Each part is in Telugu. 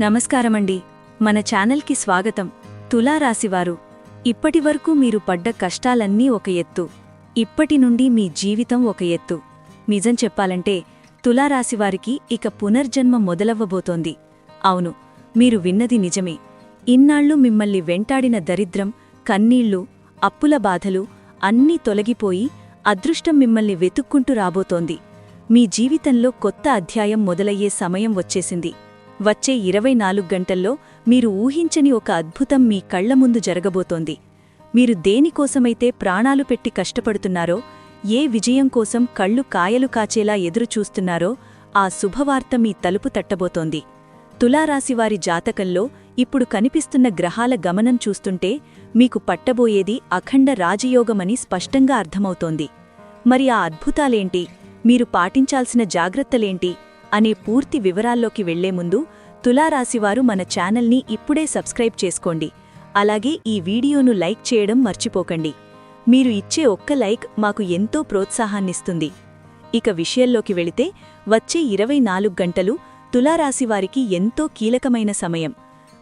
నమస్కారమండి. మన ఛానల్కి స్వాగతం. తులారాశివారు. ఇప్పటివరకు మీరు పడ్డ కష్టాలన్నీ ఒక ఎత్తు. ఇప్పటి నుండి మీ జీవితం ఒక ఎత్తు. నిజం చెప్పాలంటే తులారాశివారికి ఇక పునర్జన్మ మొదలవ్వబోతోంది. అవును మీరు విన్నది నిజమే. ఇన్నాళ్ళు మిమ్మల్ని వెంటాడిన దరిద్రం కన్నీళ్ళు అప్పుల బాధలు అన్నీ తొలగిపోయి అదృష్టం మిమ్మల్ని వెతుక్కుంటూ రాబోతోంది. మీ జీవితంలో కొత్త అధ్యాయం మొదలయ్యే సమయం వచ్చేసింది. వచ్చే ఇరవై నాలుగు గంటల్లో మీరు ఊహించని ఒక అద్భుతం మీ కళ్ళ ముందు జరగబోతోంది. మీరు దేనికోసమైతే ప్రాణాలు పెట్టి కష్టపడుతున్నారో ఏ విజయం కోసం కళ్ళు కాయలు కాచేలా ఎదురుచూస్తున్నారో ఆ శుభవార్త మీ తలుపు తట్టబోతోంది. తులారాశివారి జాతకంలో ఇప్పుడు కనిపిస్తున్న గ్రహాల గమనం చూస్తుంటే మీకు పట్టబోయేది అఖండ రాజయోగమని స్పష్టంగా అర్థమవుతోంది. మరి ఆ అద్భుతాలేంటి? మీరు పాటించాల్సిన జాగ్రత్తలేంటి? అనే పూర్తి వివరాల్లోకి వెళ్ళే ముందు తులారాశివారు మన ఛానల్ని ఇప్పుడే సబ్స్క్రైబ్ చేసుకోండి. అలాగే ఈ వీడియోను లైక్ చేయడం మర్చిపోకండి. మీరు ఇచ్చే ఒక్క లైక్ మాకు ఎంతో ప్రోత్సాహాన్నిస్తుంది. ఇక విషయంలోకి వెళితే వచ్చే ఇరవై నాలుగు గంటలు తులారాశివారికి ఎంతో కీలకమైన సమయం.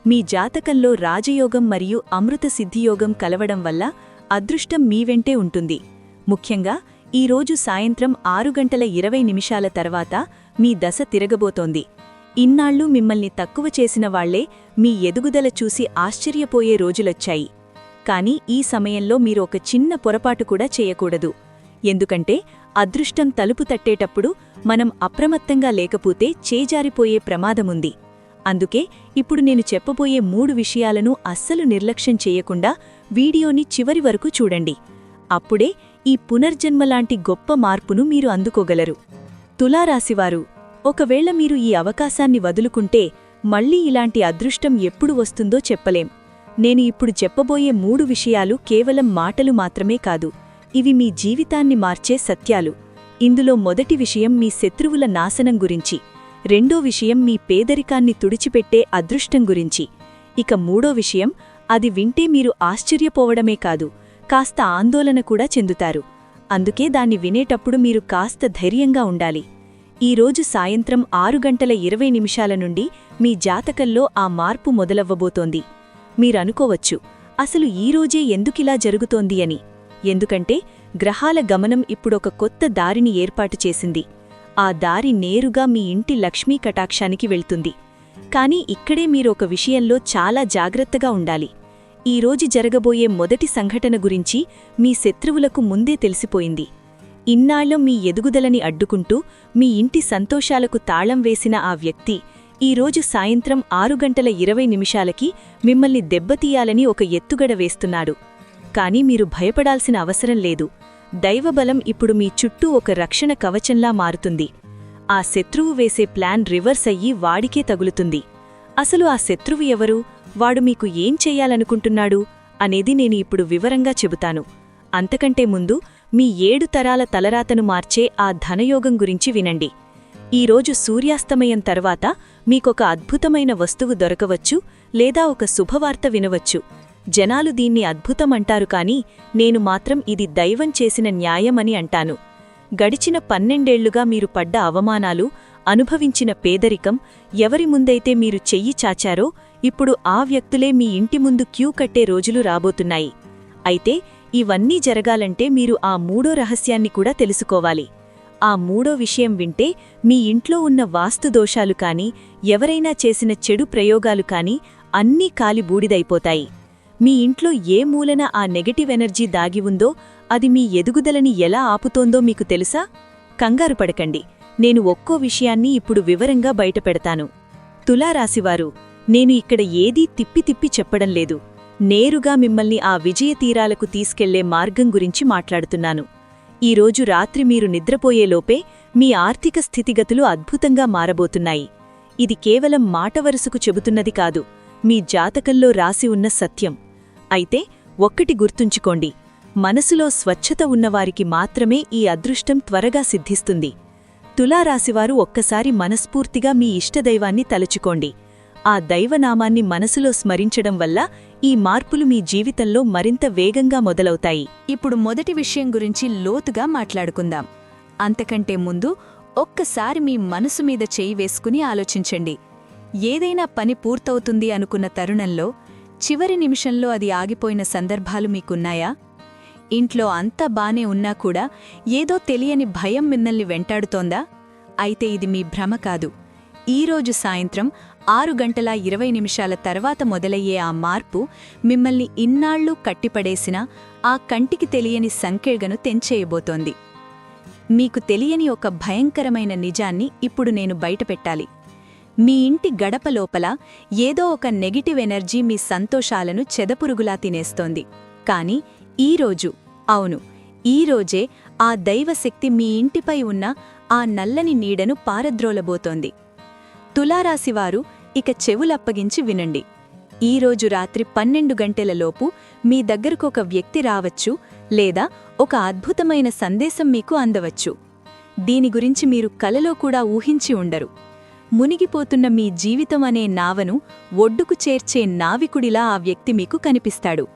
మీ జాతకంలో రాజయోగం మరియు అమృత సిద్ధియోగం కలవడం వల్ల అదృష్టం మీ వెంటే ఉంటుంది. ముఖ్యంగా ఈరోజు సాయంత్రం ఆరు గంటల ఇరవై నిమిషాల తర్వాత మీ దశ తిరగబోతోంది. ఇన్నాళ్ళు మిమ్మల్ని తక్కువ చేసిన వాళ్ళే మీ ఎదుగుదల చూసి ఆశ్చర్యపోయే రోజులొచ్చాయి. కాని ఈ సమయంలో మీరు ఒక చిన్న పొరపాటు కూడా చేయకూడదు. ఎందుకంటే అదృష్టం తలుపు తట్టేటప్పుడు మనం అప్రమత్తంగా లేకపోతే చేజారిపోయే ప్రమాదముంది. అందుకే ఇప్పుడు నేను చెప్పబోయే మూడు విషయాలను అస్సలు నిర్లక్ష్యం చేయకుండా వీడియోని చివరి వరకు చూడండి. అప్పుడే ఈ పునర్జన్మలాంటి గొప్ప మార్పును మీరు అందుకోగలరు. తులారాశివారు ఒకవేళ మీరు ఈ అవకాశాన్ని వదులుకుంటే మళ్ళీ ఇలాంటి అదృష్టం ఎప్పుడు వస్తుందో చెప్పలేం. నేను ఇప్పుడు చెప్పబోయే మూడు విషయాలు కేవలం మాటలు మాత్రమే కాదు ఇవి మీ జీవితాన్ని మార్చే సత్యాలు. ఇందులో మొదటి విషయం మీ శత్రువుల నాశనం గురించి రెండో విషయం మీ పేదరికాన్ని తుడిచిపెట్టే అదృష్టం గురించి. ఇక మూడో విషయం అది వింటే మీరు ఆశ్చర్యపోవడమే కాదు కాస్త ఆందోళన కూడా చెందుతారు. అందుకే దాన్ని వినేటప్పుడు మీరు కాస్త ధైర్యంగా ఉండాలి. ఈరోజు సాయంత్రం ఆరు గంటల ఇరవై నిమిషాల నుండి మీ జాతకంలో ఆ మార్పు మొదలవ్వబోతోంది. మీరనుకోవచ్చు అసలు ఈరోజే ఎందుకిలా జరుగుతోంది అని. ఎందుకంటే గ్రహాల గమనం ఇప్పుడొక కొత్త దారిని ఏర్పాటు చేసింది. ఆ దారి నేరుగా మీ ఇంటి లక్ష్మీ కటాక్షానికి వెళ్తుంది. కానీ ఇక్కడే మీరొక విషయంలో చాలా జాగ్రత్తగా ఉండాలి. ఈరోజు జరగబోయే మొదటి సంఘటన గురించి మీ శత్రువులకు ముందే తెలిసిపోయింది. ఇన్నాళ్ళు మీ ఎదుగుదలని అడ్డుకుంటూ మీ ఇంటి సంతోషాలకు తాళం వేసిన ఆ వ్యక్తి ఈరోజు సాయంత్రం ఆరు గంటల ఇరవై నిమిషాలకి మిమ్మల్ని దెబ్బతీయాలని ఒక ఎత్తుగడ వేస్తున్నాడు. కాని మీరు భయపడాల్సిన అవసరం లేదు. దైవబలం ఇప్పుడు మీ చుట్టూ ఒక రక్షణ కవచంలా మారుతుంది. ఆ శత్రువు వేసే ప్లాన్ రివర్స్ అయ్యి వాడికే తగులుతుంది. అసలు ఆ శత్రువు ఎవరు? వాడు మీకు ఏం చెయ్యాలనుకుంటున్నాడు అనేది నేను ఇప్పుడు వివరంగా చెబుతాను. అంతకంటే ముందు మీ ఏడు తరాల తలరాతను మార్చే ఆ ధనయోగం గురించి వినండి. ఈరోజు సూర్యాస్తమయం తర్వాత మీకొక అద్భుతమైన వస్తువు దొరకవచ్చు లేదా ఒక శుభవార్త వినవచ్చు. జనాలు దీన్ని అద్భుతమంటారు కాని నేను మాత్రం ఇది దైవం చేసిన న్యాయమని అంటాను. గడిచిన పన్నెండేళ్ళుగా మీరు పడ్డ అవమానాలు అనుభవించిన పేదరికం ఎవరి ముందైతే మీరు చెయ్యి చాచారో ఇప్పుడు ఆ వ్యక్తులే మీ ఇంటి ముందు క్యూ కట్టే రోజులు రాబోతున్నాయి. అయితే ఇవన్నీ జరగాలంటే మీరు ఆ మూడో రహస్యాన్ని కూడా తెలుసుకోవాలి. ఆ మూడో విషయం వింటే మీ ఇంట్లో ఉన్న వాస్తుదోషాలు కాని ఎవరైనా చేసిన చెడు ప్రయోగాలు కాని అన్నీ కాలి బూడిదైపోతాయి. మీ ఇంట్లో ఏ మూలన ఆ నెగటివ్ ఎనర్జీ దాగి ఉందో అది మీ ఎదుగుదలని ఎలా ఆపుతోందో మీకు తెలుసా? కంగారు పడకండి. నేను ఒక్కో విషయాన్ని ఇప్పుడు వివరంగా బయటపెడతాను. తులారాశివారు నేను ఇక్కడ ఏదీ తిప్పి తిప్పి చెప్పడం లేదు. నేరుగా మిమ్మల్ని ఆ విజయ తీరాలకు తీసుకెళ్ళే మార్గం గురించి మాట్లాడుతున్నాను. ఈరోజు రాత్రి మీరు నిద్రపోయేలోపే మీ ఆర్థిక స్థితిగతులు అద్భుతంగా మారబోతున్నాయి. ఇది కేవలం మాటవరుసకు చెబుతున్నది కాదు మీ జాతకంలో రాసి ఉన్న సత్యం. అయితే ఒక్కటి గుర్తుంచుకోండి మనసులో స్వచ్ఛత ఉన్నవారికి మాత్రమే ఈ అదృష్టం త్వరగా సిద్ధిస్తుంది. తులారాశివారు ఒక్కసారి మనస్ఫూర్తిగా మీ ఇష్టదైవాన్ని తలుచుకోండి. ఆ దైవనామాన్ని మనసులో స్మరించడం వల్ల ఈ మార్పులు మీ జీవితంలో మరింత వేగంగా మొదలవుతాయి. ఇప్పుడు మొదటి విషయం గురించి లోతుగా మాట్లాడుకుందాం. అంతకంటే ముందు ఒక్కసారి మీ మనసు మీద చేయి వేసుకుని ఆలోచించండి. ఏదైనా పని పూర్తవుతుంది అనుకున్న తరుణంలో చివరి నిమిషంలో అది ఆగిపోయిన సందర్భాలు మీకున్నాయా? ఇంట్లో అంతా బానే ఉన్నా కూడా ఏదో తెలియని భయం మిమ్మల్ని వెంటాడుతోందా? అయితే ఇది మీ భ్రమ కాదు. ఈరోజు సాయంత్రం ఆరు గంటల ఇరవై నిమిషాల తర్వాత మొదలయ్యే ఆ మార్పు మిమ్మల్ని ఇన్నాళ్ళు కట్టిపడేసిన ఆ కంటికి తెలియని సంకేగను తెంచేయబోతోంది. మీకు తెలియని ఒక భయంకరమైన నిజాన్ని ఇప్పుడు నేను బయటపెట్టాలి. మీ ఇంటి గడప లోపల ఏదో ఒక నెగిటివ్ ఎనర్జీ మీ సంతోషాలను చెదపురుగులా తినేస్తోంది. కాని ఈరోజు అవును ఈరోజే ఆ దైవశక్తి మీ ఇంటిపై ఉన్న ఆ నల్లని నీడను పారద్రోలబోతోంది. తులారాశివారు ఇక చెవులప్పగించి వినండి. ఈరోజు రాత్రి పన్నెండు గంటలలోపు మీ దగ్గరకు ఒక వ్యక్తి రావచ్చు లేదా ఒక అద్భుతమైన సందేశం మీకు అందవచ్చు. దీని గురించి మీరు కలలో కూడా ఊహించి ఉండరు. మునిగిపోతున్న మీ జీవితం అనే నావను ఒడ్డుకు చేర్చే నావికుడిలా ఆ వ్యక్తి మీకు కనిపిస్తాడు.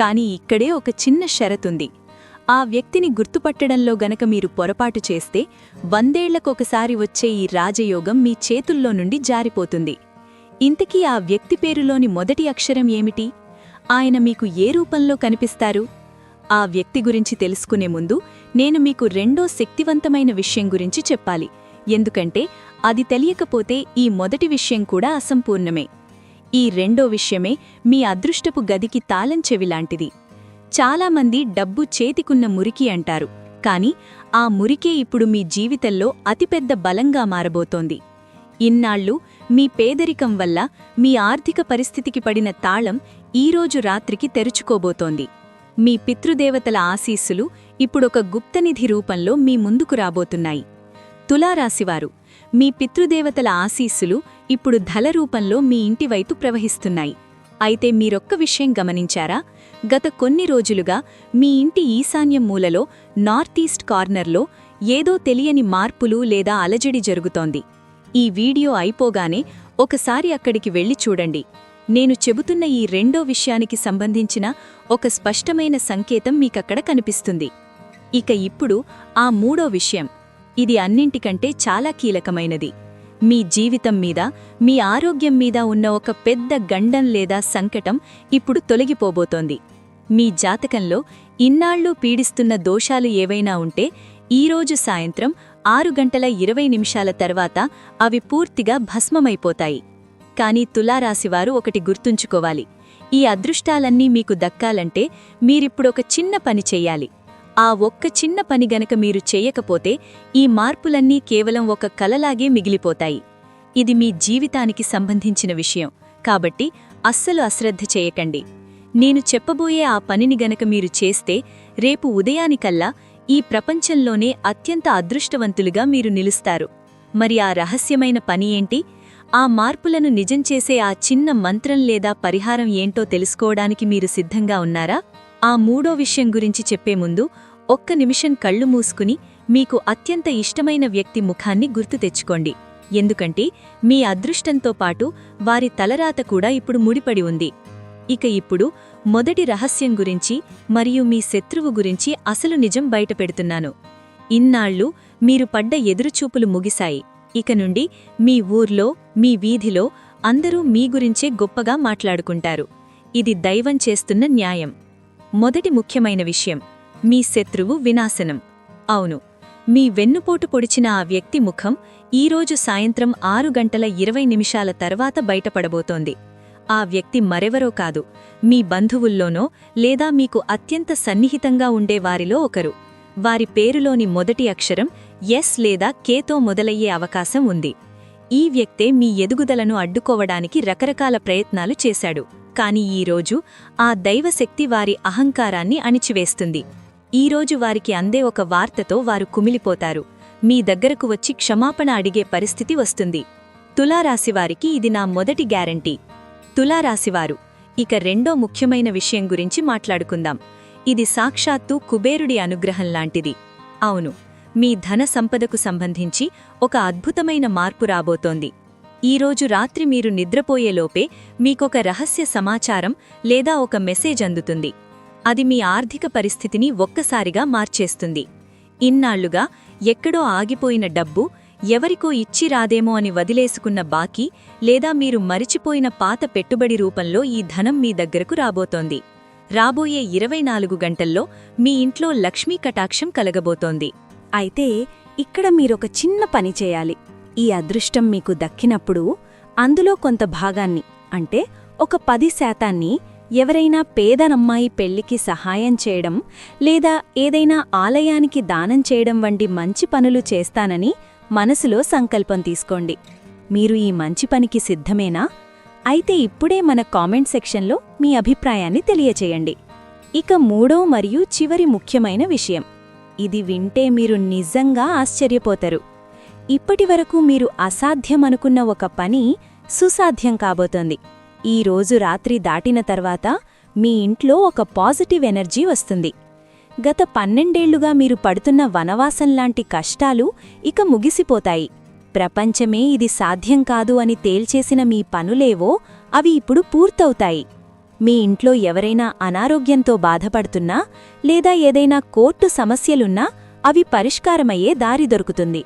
కాని ఇక్కడే ఒక చిన్న షరతుంది. ఆ వ్యక్తిని గుర్తుపట్టడంలో గనక మీరు పొరపాటు చేస్తే వందేళ్ళకొకసారి వచ్చే ఈ రాజయోగం మీ చేతుల్లో నుండి జారిపోతుంది. ఇంతకీ ఆ వ్యక్తి పేరులోని మొదటి అక్షరం ఏమిటి? ఆయన మీకు ఏ రూపంలో కనిపిస్తారు? ఆ వ్యక్తి గురించి తెలుసుకునే ముందు నేను మీకు రెండో శక్తివంతమైన విషయం గురించి చెప్పాలి. ఎందుకంటే అది తెలియకపోతే ఈ మొదటి విషయం కూడా అసంపూర్ణమే. ఈ రెండో విషయమే మీ అదృష్టపు గదికి తాళం చెవిలాంటిది చాలామంది డబ్బు చేతికున్న మురికి అంటారు. కాని ఆ మురికే ఇప్పుడు మీ జీవితంలో అతిపెద్ద బలంగా మారబోతోంది. ఇన్నాళ్ళు మీ పేదరికం వల్ల మీ ఆర్థిక పరిస్థితికి పడిన తాళం ఈరోజు రాత్రికి తెరుచుకోబోతోంది. మీ పితృదేవతల ఆశీస్సులు ఇప్పుడొక గుప్తనిధి రూపంలో మీ ముందుకు రాబోతున్నాయి. తులారాశివారు మీ పితృదేవతల ఆశీస్సులు ఇప్పుడు ధల రూపంలో మీ ఇంటివైపు ప్రవహిస్తున్నాయి. అయితే మీరొక్క విషయం గమనించారా? గత కొన్ని రోజులుగా మీ ఇంటి ఈశాన్యం మూలలో నార్త్ ఈస్ట్ కార్నర్లో ఏదో తెలియని మార్పులు లేదా అలజడి జరుగుతోంది. ఈ వీడియో అయిపోగానే ఒకసారి అక్కడికి వెళ్ళి చూడండి. నేను చెబుతున్న ఈ రెండో విషయానికి సంబంధించిన ఒక స్పష్టమైన సంకేతం మీకక్కడ కనిపిస్తుంది. ఇక ఇప్పుడు ఆ మూడో విషయం. ఇది అన్నింటికంటే చాలా కీలకమైనది. మీ జీవితం మీద మీ ఆరోగ్యం మీద ఉన్న ఒక పెద్ద గండం లేదా సంకటం ఇప్పుడు తొలగిపోబోతోంది. మీ జాతకంలో ఇన్నాళ్ళు పీడిస్తున్న దోషాలు ఏవైనా ఉంటే ఈరోజు సాయంత్రం ఆరు గంటల ఇరవై నిమిషాల తర్వాత అవి పూర్తిగా భస్మమైపోతాయి. కానీ తులారాశివారు ఒకటి గుర్తుంచుకోవాలి. ఈ అదృష్టాలన్నీ మీకు దక్కాలంటే మీరిప్పుడొక చిన్న పని చెయ్యాలి. ఆ ఒక్క చిన్న పని గనక మీరు చేయకపోతే ఈ మార్పులన్నీ కేవలం ఒక కలలాగే మిగిలిపోతాయి. ఇది మీ జీవితానికి సంబంధించిన విషయం. కాబట్టి అస్సలు అశ్రద్ధ చేయకండి. నేను చెప్పబోయే ఆ పనిని గనక మీరు చేస్తే రేపు ఉదయానికల్లా ఈ ప్రపంచంలోనే అత్యంత అదృష్టవంతులుగా మీరు నిలుస్తారు. మరి ఆ రహస్యమైన పని ఏంటి? ఆ మార్పులను నిజం చేసే ఆ చిన్న మంత్రం లేదా పరిహారం ఏంటో తెలుసుకోవడానికి మీరు సిద్ధంగా ఉన్నారా? ఆ మూడో విషయం గురించి చెప్పే ముందు ఒక్క నిమిషం కళ్ళు మూసుకుని మీకు అత్యంత ఇష్టమైన వ్యక్తి ముఖాన్ని గుర్తు తెచ్చుకోండి. ఎందుకంటే మీ అదృష్టంతో పాటు వారి తలరాత కూడా ఇప్పుడు ముడిపడి ఉంది. ఇక ఇప్పుడు మొదటి రహస్యం గురించి మరియు మీ శత్రువు గురించి అసలు నిజం బయటపెడుతున్నాను. ఇన్నాళ్ళు మీరు పడ్డ ఎదురుచూపులు ముగిశాయి. ఇక నుండి మీ ఊర్లో మీ వీధిలో అందరూ మీ గురించే గొప్పగా మాట్లాడుకుంటారు. ఇది దైవం చేస్తున్న న్యాయం. మొదటి ముఖ్యమైన విషయం మీ శత్రువు వినాశనం. అవును మీ వెన్నుపోటు పొడిచిన ఆ వ్యక్తి ముఖం ఈరోజు సాయంత్రం ఆరు గంటల ఇరవై నిమిషాల తర్వాత బయటపడబోతోంది. ఆ వ్యక్తి మరెవరో కాదు మీ బంధువుల్లోనో లేదా మీకు అత్యంత సన్నిహితంగా ఉండే వారిలో ఒకరు. వారి పేరులోని మొదటి అక్షరం ఎస్ లేదా కేతో మొదలయ్యే అవకాశం ఉంది. ఈ వ్యక్తే మీ ఎదుగుదలను అడ్డుకోవడానికి రకరకాల ప్రయత్నాలు చేశాడు. కాని ఈరోజు ఆ దైవశక్తి వారి అహంకారాన్ని అణిచివేస్తుంది. ఈరోజు వారికి అందే ఒక వార్తతో వారు కుమిలిపోతారు. మీ దగ్గరకు వచ్చి క్షమాపణ అడిగే పరిస్థితి వస్తుంది. తులారాశివారికి ఇది నా మొదటి గ్యారంటీ. తులారాశివారు ఇక రెండో ముఖ్యమైన విషయం గురించి మాట్లాడుకుందాం. ఇది సాక్షాత్తు కుబేరుడి అనుగ్రహం లాంటిది. అవును మీ ధన సంపదకు సంబంధించి ఒక అద్భుతమైన మార్పు రాబోతోంది. ఈరోజు రాత్రి మీరు నిద్రపోయేలోపే మీకొక రహస్య సమాచారం లేదా ఒక మెసేజ్ అందుతుంది. అది మీ ఆర్థిక పరిస్థితిని ఒక్కసారిగా మార్చేస్తుంది. ఇన్నాళ్ళుగా ఎక్కడో ఆగిపోయిన డబ్బు ఎవరికో ఇచ్చి రాదేమో అని వదిలేసుకున్న బాకీ లేదా మీరు మరిచిపోయిన పాత పెట్టుబడి రూపంలో ఈ ధనం మీ దగ్గరకు రాబోతోంది. రాబోయే ఇరవై నాలుగు గంటల్లో మీ ఇంట్లో లక్ష్మీ కటాక్షం కలగబోతోంది. అయితే ఇక్కడ మీరొక చిన్న పని చేయాలి. ఈ అదృష్టం మీకు దక్కినప్పుడు అందులో కొంత భాగాన్ని అంటే ఒక పది శాతాన్ని ఎవరైనా పేదనమ్మాయి పెళ్ళికి సహాయం చేయడం లేదా ఏదైనా ఆలయానికి దానం చేయడం వంటి మంచి పనులు చేస్తానని మనసులో సంకల్పం తీసుకోండి. మీరు ఈ మంచి పనికి సిద్ధమేనా? అయితే ఇప్పుడే మన కామెంట్ సెక్షన్లో మీ అభిప్రాయాన్ని తెలియచేయండి. ఇక మూడో మరియు చివరి ముఖ్యమైన విషయం. ఇది వింటే మీరు నిజంగా ఆశ్చర్యపోతారు. ఇప్పటివరకు మీరు అసాధ్యమనుకున్న ఒక పని సుసాధ్యం కాబోతోంది. ఈ రోజు రాత్రి దాటిన తర్వాత మీ ఇంట్లో ఒక పాజిటివ్ ఎనర్జీ వస్తుంది. గత పన్నెండేళ్ళుగా మీరు పడుతున్న వనవాసంలాంటి కష్టాలు ఇక ముగిసిపోతాయి. ప్రపంచమే ఇది సాధ్యం కాదు అని తేల్చేసిన మీ పనులేవో అవి ఇప్పుడు పూర్తవుతాయి. మీ ఇంట్లో ఎవరైనా అనారోగ్యంతో బాధపడుతున్నా లేదా ఏదైనా కోర్టు సమస్యలున్నా అవి పరిష్కారమయ్యే దారి దొరుకుతుంది.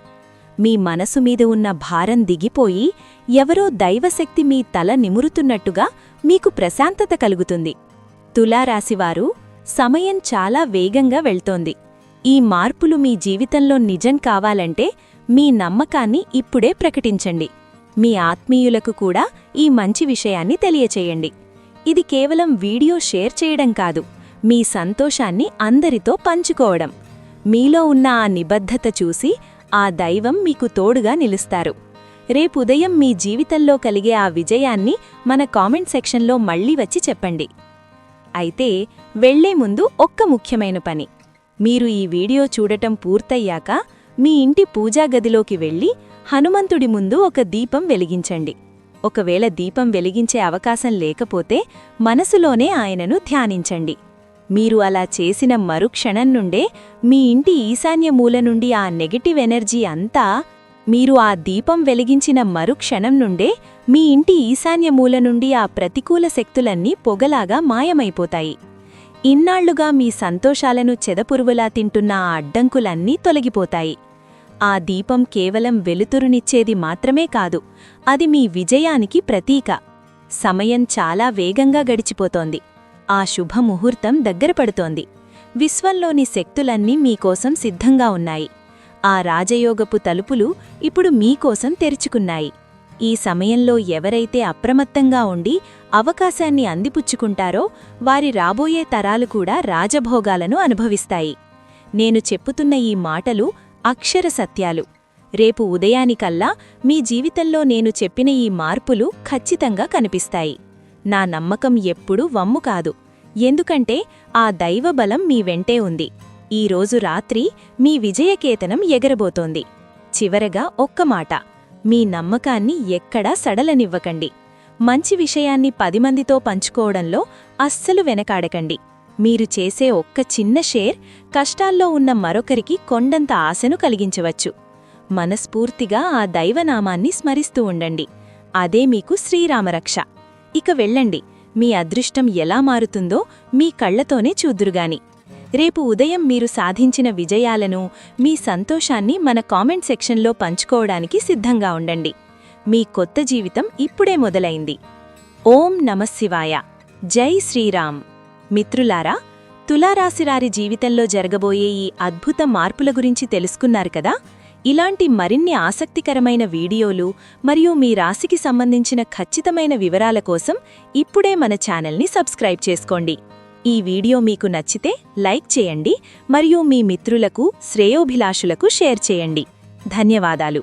మీ మనసు మీద ఉన్న భారం దిగిపోయి ఎవరో దైవశక్తి మీ తల నిమురుతున్నట్టుగా మీకు ప్రశాంతత కలుగుతుంది. తులారాశివారు సమయం చాలా వేగంగా వెళ్తోంది. ఈ మార్పులు మీ జీవితంలో నిజం కావాలంటే మీ నమ్మకాన్ని ఇప్పుడే ప్రకటించండి. మీ ఆత్మీయులకు కూడా ఈ మంచి విషయాన్ని తెలియచేయండి. ఇది కేవలం వీడియో షేర్ చేయడం కాదు మీ సంతోషాన్ని అందరితో పంచుకోవడం. మీలో ఉన్న ఆ నిబద్ధత చూసి ఆ దైవం మీకు తోడుగా నిలుస్తారు. రేపు ఉదయం మీ జీవితంలో కలిగే ఆ విజయాన్ని మన కామెంట్ సెక్షన్లో మళ్ళీ వచ్చి చెప్పండి. అయితే వెళ్ళే ముందు ఒక్క ముఖ్యమైన పని. మీరు ఈ వీడియో చూడటం పూర్తయ్యాక మీ ఇంటి పూజా గదిలోకి వెళ్ళి హనుమంతుడి ముందు ఒక దీపం వెలిగించండి. ఒకవేళ దీపం వెలిగించే అవకాశం లేకపోతే మనసులోనే ఆయనను ధ్యానించండి. మీరు అలా చేసిన మరుక్షణం నుండే మీ ఇంటి ఈశాన్య మూల నుండి ఆ నెగటివ్ ఎనర్జీ అంతా మీరు ఆ దీపం వెలిగించిన మరుక్షణం నుండే మీ ఇంటి ఈశాన్య మూల నుండి ఆ ప్రతికూల శక్తులన్నీ పొగలాగా మాయమైపోతాయి. ఇన్నాళ్ళుగా మీ సంతోషాలను చెదపురువులా తింటున్న ఆ అడ్డంకులన్నీ తొలగిపోతాయి. ఆ దీపం కేవలం వెలుతురునిచ్చేది మాత్రమే కాదు అది మీ విజయానికి ప్రతీక. సమయం చాలా వేగంగా గడిచిపోతోంది. ఆ శుభముహూర్తం దగ్గరపడుతోంది విశ్వంలోని శక్తులన్నీ మీకోసం సిద్ధంగా ఉన్నాయి. ఆ రాజయోగపు తలుపులు ఇప్పుడు మీకోసం తెరుచుకున్నాయి. ఈ సమయంలో ఎవరైతే అప్రమత్తంగా ఉండి అవకాశాన్ని అందిపుచ్చుకుంటారో వారి రాబోయే తరాలు కూడా రాజభోగాలను అనుభవిస్తాయి. నేను చెప్పుతున్న ఈ మాటలు అక్షర సత్యాలు. రేపు ఉదయానికల్లా మీ జీవితంలో నేను చెప్పిన ఈ మార్పులు ఖచ్చితంగా కనిపిస్తాయి. నా నమ్మకం ఎప్పుడూ వమ్ము కాదు. ఎందుకంటే ఆ దైవబలం మీ వెంటే ఉంది. ఈరోజు రాత్రి మీ విజయకేతనం ఎగరబోతోంది. చివరగా ఒక్క మాట. మీ నమ్మకాన్ని ఎక్కడా సడలనివ్వకండి. మంచి విషయాన్ని పది మందితో పంచుకోవడంలో అస్సలు వెనకాడకండి. మీరు చేసే ఒక్క చిన్న షేర్ కష్టాల్లో ఉన్న మరొకరికి కొండంత ఆశను కలిగించవచ్చు. మనస్ఫూర్తిగా ఆ దైవనామాన్ని స్మరిస్తూ ఉండండి. అదే మీకు శ్రీరామరక్ష. ఇక వెళ్ళండి. మీ అదృష్టం ఎలా మారుతుందో మీ కళ్ళతోనే చూద్దురుగాని రేపు ఉదయం మీరు సాధించిన విజయాలను మీ సంతోషాన్ని మన కామెంట్ సెక్షన్లో పంచుకోవడానికి సిద్ధంగా ఉండండి. మీ కొత్త జీవితం ఇప్పుడే మొదలైంది. ఓం నమశివాయ జై శ్రీరామ్. మిత్రులారా తులారాశిరారి జీవితంలో జరగబోయే ఈ అద్భుత మార్పుల గురించి తెలుసుకున్నారు కదా? ఇలాంటి మరిన్ని ఆసక్తికరమైన వీడియోలు మరియు మీ రాశికి సంబంధించిన ఖచ్చితమైన వివరాల కోసం ఇప్పుడే మన ఛానల్ని సబ్స్క్రైబ్ చేసుకోండి. ఈ వీడియో మీకు నచ్చితే లైక్ చేయండి మరియు మీ మిత్రులకు శ్రేయోభిలాషులకు షేర్ చేయండి. ధన్యవాదాలు.